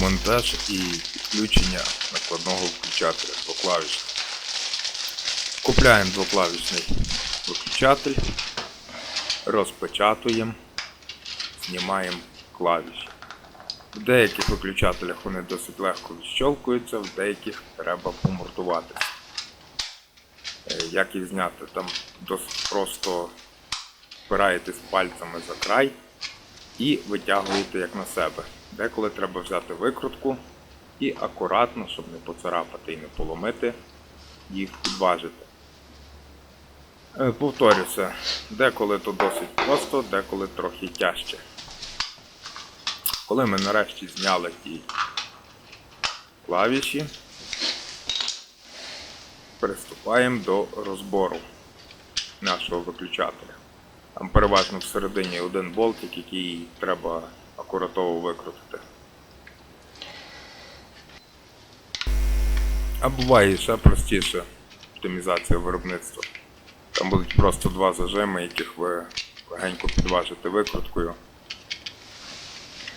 монтаж і підключення накладного включателя двоклавішного. Купляємо двоклавішний виключатель, розпечатуємо, знімаємо клавіші. В деяких виключателях вони досить легко відщолкуються, в деяких треба помортуватися. Е, Як їх зняти? Там досить просто впираєтесь пальцями за край і витягуєте як на себе. Деколи треба взяти викрутку і акуратно, щоб не поцарапати і не поломити, їх підважити. Е, Повторюся, деколи то досить просто, деколи трохи тяжче. Коли ми нарешті зняли ті клавіші, приступаємо до розбору нашого виключателя. Там переважно всередині один болтик, який треба акуратово викрутити. А буває ще простіше оптимізація виробництва. Там будуть просто два зажими, яких ви легенько підважите викруткою.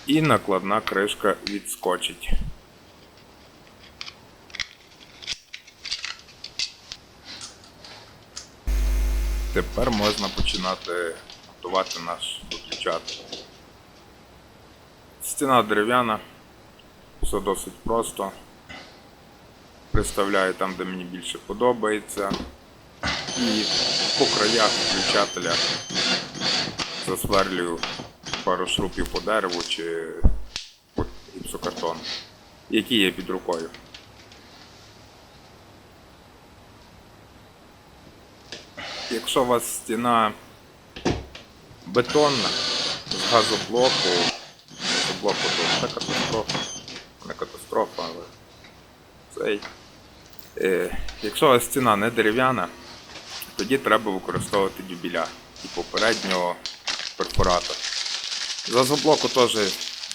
І накладна кришка відскочить. Тепер можна починати готувати наш виключатель. Стіна дерев'яна, все досить просто. Представляю там, де мені більше подобається. І по краях включателя засверлюю пару шрупів по дереву чи по гіпсокартону, які є під рукою. Якщо у вас стіна бетонна з газоблоку, це катастрофа. Не катастрофа, але цей. Е, якщо у вас не дерев'яна, тоді треба використовувати дюбіля і попереднього перфоратор. За заблоку теж,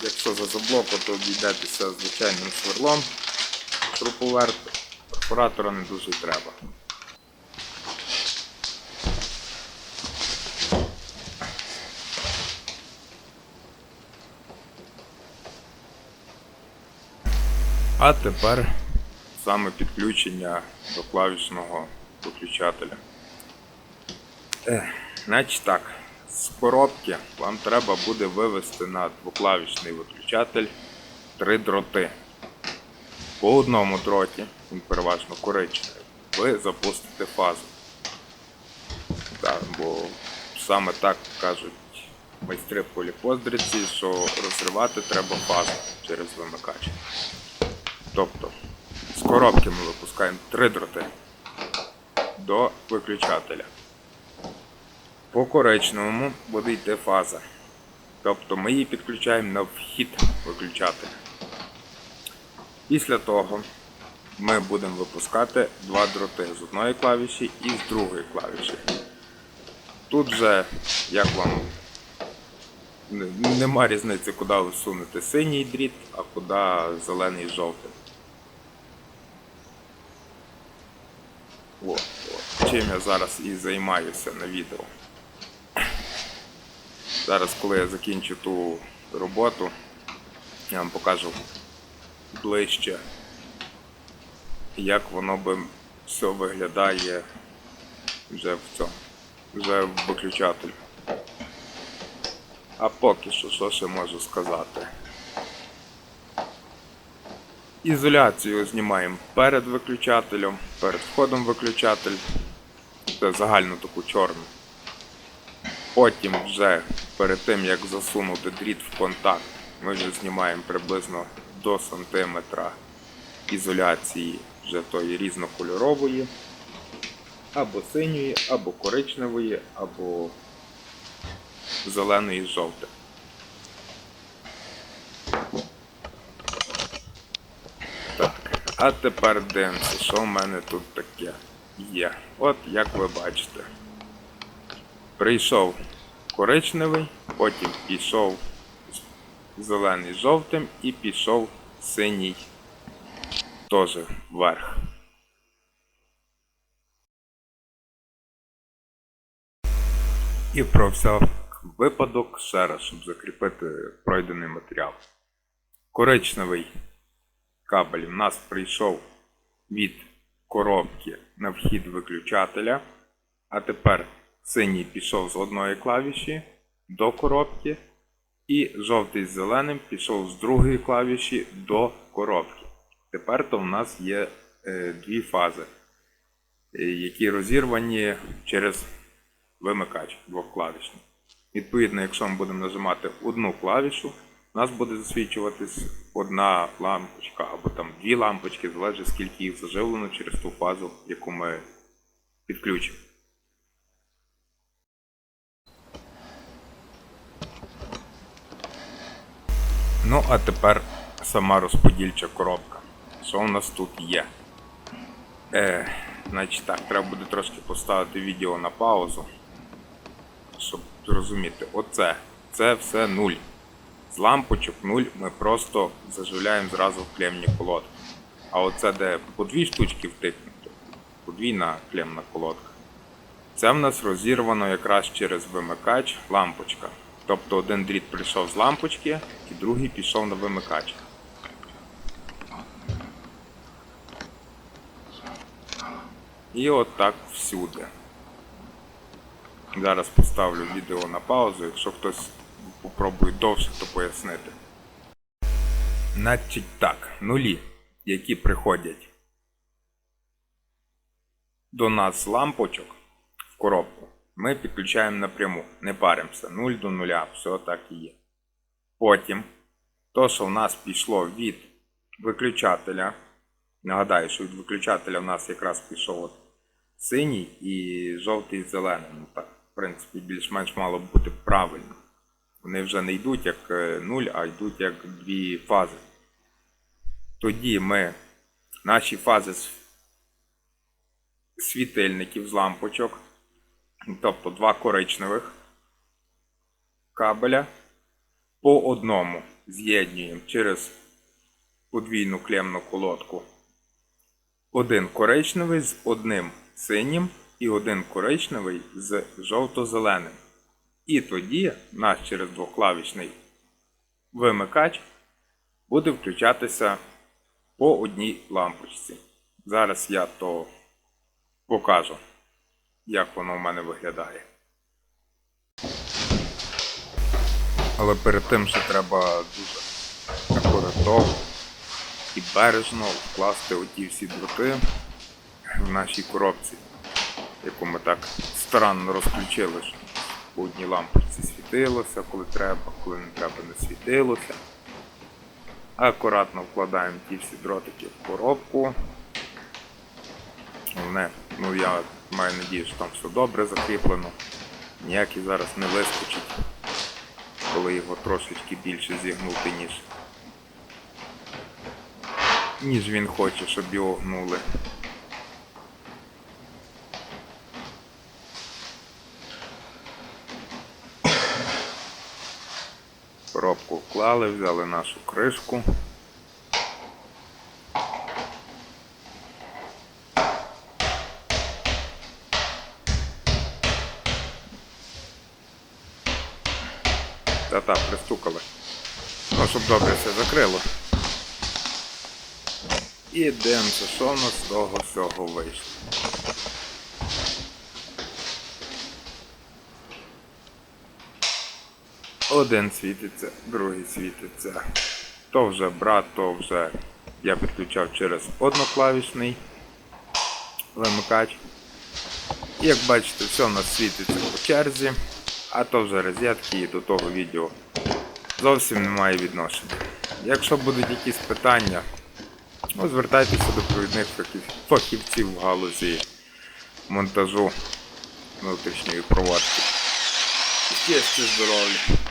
якщо за заблоку, то обійдетеся звичайним сверлом шуруповерт, перфоратора не дуже треба. А тепер саме підключення до клавішного виключателя. Ех, значить так, з коробки вам треба буде вивести на двоклавішний виключатель три дроти. По одному дроті, він переважно коричневий, ви запустите фазу. Так, бо саме так кажуть майстри в поліпоздриці, що розривати треба фазу через вимикач. Тобто, з коробки ми випускаємо три дроти до виключателя. По коричневому буде йти фаза. Тобто ми її підключаємо на вхід виключателя. Після того ми будемо випускати два дроти з одної клавіші і з другої клавіші. Тут вже, як вам нема різниці, куди ви сунете синій дріт, а куди зелений жовтий. О, о, чим я зараз і займаюся на відео. Зараз, коли я закінчу ту роботу, я вам покажу ближче, як воно би все виглядає вже в цьому, вже в виключателі. А поки що, що ще можу сказати? Ізоляцію знімаємо перед виключателем, перед входом виключатель. Це загальну таку чорну. Потім вже перед тим як засунути дріт в контакт, ми вже знімаємо приблизно до сантиметра ізоляції вже тої різнокольорової, або синьої, або коричневої, або зеленої з жовтим. А тепер дивимося, що в мене тут таке є. От як ви бачите. Прийшов коричневий, потім пішов зелений жовтим і пішов синій теж вверх. І про всяк випадок ще раз, щоб закріпити пройдений матеріал. коричневий кабель в нас прийшов від коробки на вхід виключателя, а тепер синій пішов з одної клавіші до коробки, і жовтий з зеленим пішов з другої клавіші до коробки. Тепер то в нас є е, дві фази, е, які розірвані через вимикач двохклавішний. Відповідно, якщо ми будемо нажимати одну клавішу, у нас буде засвічуватись одна лампочка або там дві лампочки, залежить скільки їх заживлено через ту фазу, яку ми підключимо. Ну, а тепер сама розподільча коробка. Що у нас тут є? Е, значить так, треба буде трошки поставити відео на паузу, щоб зрозуміти. Оце, це все нуль. З лампочок нуль ми просто заживляємо зразу в клемні колодки. А оце, де по дві штучки втикнуто, подвійна клемна колодка. Це в нас розірвано якраз через вимикач лампочка. Тобто один дріт прийшов з лампочки, і другий пішов на вимикач. І от всюди. Зараз поставлю відео на паузу, якщо хтось попробує довше, то пояснити. Значить так, нулі, які приходять до нас з лампочок в коробку, ми підключаємо напряму, не паримося, 0 до 0, все так і є. Потім, то, що в нас пішло від виключателя, нагадаю, що від виключателя в нас якраз пішов от синій і жовтий з зеленим. Ну так, в принципі, більш-менш мало б бути правильно. Вони вже не йдуть як е, нуль, а йдуть як дві фази. Тоді ми наші фази світильників з лампочок, тобто два коричневих кабеля, по одному з'єднуємо через подвійну клемну колодку. Один коричневий з одним синім і один коричневий з жовто-зеленим. І тоді наш через двоклавішний вимикач буде включатися по одній лампочці. Зараз я то покажу, як воно в мене виглядає. Але перед тим ще треба дуже акуратно і бережно вкласти оті всі дроти в нашій коробці, яку ми так старанно розключили, по одній лампочці світилося, коли треба, коли не треба, не світилося. Акуратно вкладаємо ті всі дротики в коробку. Головне, ну я маю надію, що там все добре закріплено. Ніякий зараз не вискочить, коли його трошечки більше зігнути, ніж, ніж він хоче, щоб його гнули. Коробку вклали, взяли нашу кришку. Та-та, пристукали. Ну, щоб добре все закрило. І дивимося, що в нас з того всього вийшло. Один світиться, другий світиться. То вже брат, то вже я підключав через одноклавішний вимикач. І як бачите, все у нас світиться по черзі, а то вже розетки і до того відео зовсім немає відношення. Якщо будуть якісь питання, ну, звертайтеся до провідних фахівців в галузі монтажу внутрішньої проводки. Щастя, здоров'я!